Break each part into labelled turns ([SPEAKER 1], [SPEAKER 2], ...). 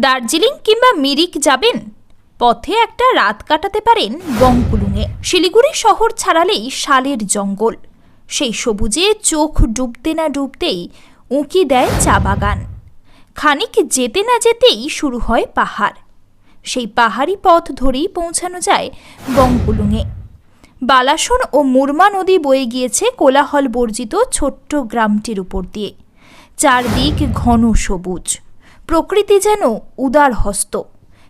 [SPEAKER 1] দার্জিলিং কিংবা মিরিক যাবেন? পথে একটা রাত কাটাতে পারেন বংকুলুঙে শিলিগুড়ি শহর ছাড়ালেই শালের জঙ্গল। সেই সবুজে চোখ ডুবতে না ডুবতেই উঁকি দেয় চা বাগান। খানিক যেতে না যেতেই শুরু হয় পাহাড়। সেই পাহাড়ি পথ ধরেই পৌঁছানো যায় বংকুলুঙে বালাসন ও মুরমা নদী বয়ে গিয়েছে কোলাহল বর্জিত ছোট্ট গ্রামটির উপর দিয়ে। চারদিক ঘন সবুজ। প্রকৃতি যেন উদার হস্ত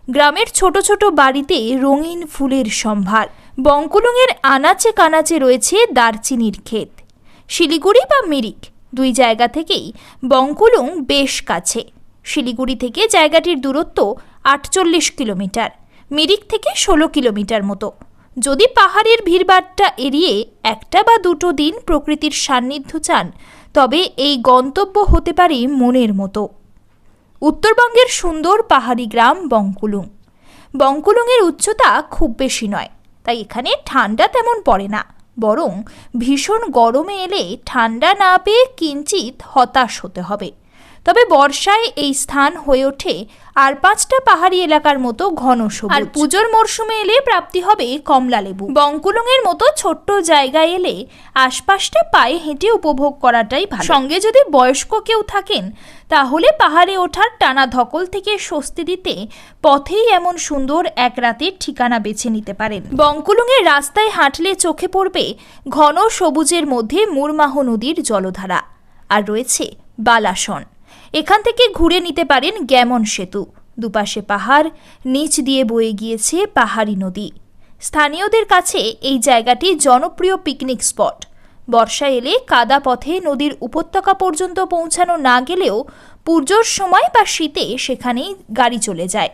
[SPEAKER 1] গ্রামের ছোট ছোট বাড়িতে রঙিন ফুলের সম্ভার। বঙ্কুলুঙের আনাচে কানাচে রয়েছে দারচিনির ক্ষেত। শিলিগুড়ি বা মিরিক দুই জায়গা থেকেই বঙ্কুলুং বেশ কাছে। শিলিগুড়ি থেকে জায়গাটির দূরত্ব আটচল্লিশ কিলোমিটার, মিরিক থেকে ষোলো কিলোমিটার মতো। যদি পাহাড়ের ভিড়ভাট্টা এড়িয়ে একটা বা দুটো দিন প্রকৃতির সান্নিধ্য চান, তবে এই গন্তব্য হতে পারে মনের মতো। উত্তরবঙ্গের সুন্দর পাহাড়ি গ্রাম বঙ্কুলুং। বঙ্কুলুংয়ের উচ্চতা খুব বেশি নয়, তাই এখানে ঠান্ডা তেমন পড়ে না। বরং ভীষণ গরমে এলে ঠান্ডা না পেয়ে কিঞ্চিত হতাশ হতে হবে। তবে বর্ষায় এই স্থান হয়ে ওঠে আর পাঁচটা পাহাড়ি এলাকার মতো ঘন সবুজ। আর পুজোর মরশুমে এলে প্রাপ্তি হবে কমলা লেবু। বঙ্কুলুংয়ের মতো ছোট্ট জায়গায় এলে আশপাশটা পায়ে হেঁটে উপভোগ করাটাই ভালো। সঙ্গে যদি বয়স্ক কেউ থাকেন তাহলে পাহাড়ে ওঠার টানা ধকল থেকে স্বস্তি দিতে পথেই এমন সুন্দর এক রাতের ঠিকানা বেছে নিতে পারেন। বঙ্কুলুংয়ের রাস্তায় হাঁটলে চোখে পড়বে ঘন সবুজের মধ্যে মুরমাহ নদীর জলধারা। আর রয়েছে বালাসন। এখান থেকে ঘুরে নিতে পারেন গ্যামন সেতু। দুপাশে পাহাড়, নিচ দিয়ে বয়ে গিয়েছে পাহাড়ি নদী। স্থানীয়দের কাছে এই জায়গাটি জনপ্রিয় পিকনিক স্পট। বর্ষা এলে কাদা পথে নদীর উপত্যকা পর্যন্ত পৌঁছানো না গেলেও পুজোর সময় বা শীতে সেখানেই গাড়ি চলে যায়।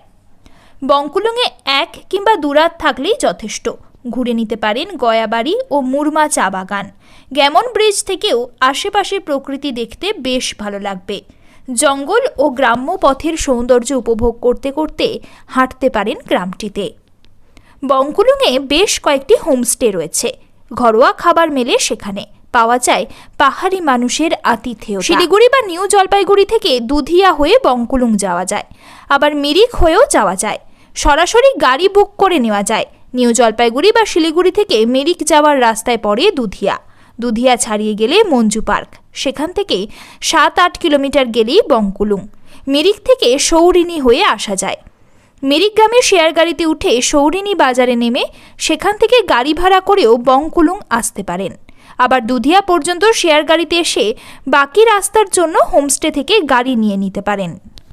[SPEAKER 1] বঙ্কুলুঙে এক কিংবা দুরাত থাকলেই যথেষ্ট। ঘুরে নিতে পারেন গয়াবাড়ি ও মুরমা চা বাগান। গ্যামন ব্রিজ থেকেও আশেপাশে প্রকৃতি দেখতে বেশ ভালো লাগবে। জঙ্গল ও গ্রাম্য পথের সৌন্দর্য উপভোগ করতে করতে হাঁটতে পারেন গ্রামটিতে। বঙ্কুলুঙে বেশ কয়েকটি হোমস্টে রয়েছে। ঘরোয়া খাবার মেলে সেখানে। পাওয়া যায় পাহাড়ি মানুষের আতিথেয় শিলিগুড়ি বা নিউ জলপাইগুড়ি থেকে দুধিয়া হয়ে বঙ্কুলুং যাওয়া যায়। আবার মিরিক হয়েও যাওয়া যায়। সরাসরি গাড়ি বুক করে নেওয়া যায়। নিউ জলপাইগুড়ি বা শিলিগুড়ি থেকে মিরিক যাওয়ার রাস্তায় পড়ে দুধিয়া। দুধিয়া ছাড়িয়ে গেলে মঞ্জু পার্ক। সেখান থেকে সাত আট কিলোমিটার গেলেই বঙ্কুলুং মিরিক থেকে সৌরিনী হয়ে আসা যায়। মিরিক গ্রামে শেয়ার গাড়িতে উঠে সৌরিনী বাজারে নেমে সেখান থেকে গাড়ি ভাড়া করেও বঙ্কুলুং আসতে পারেন। আবার দুধিয়া পর্যন্ত শেয়ার গাড়িতে এসে বাকি রাস্তার জন্য হোমস্টে থেকে গাড়ি নিয়ে নিতে পারেন।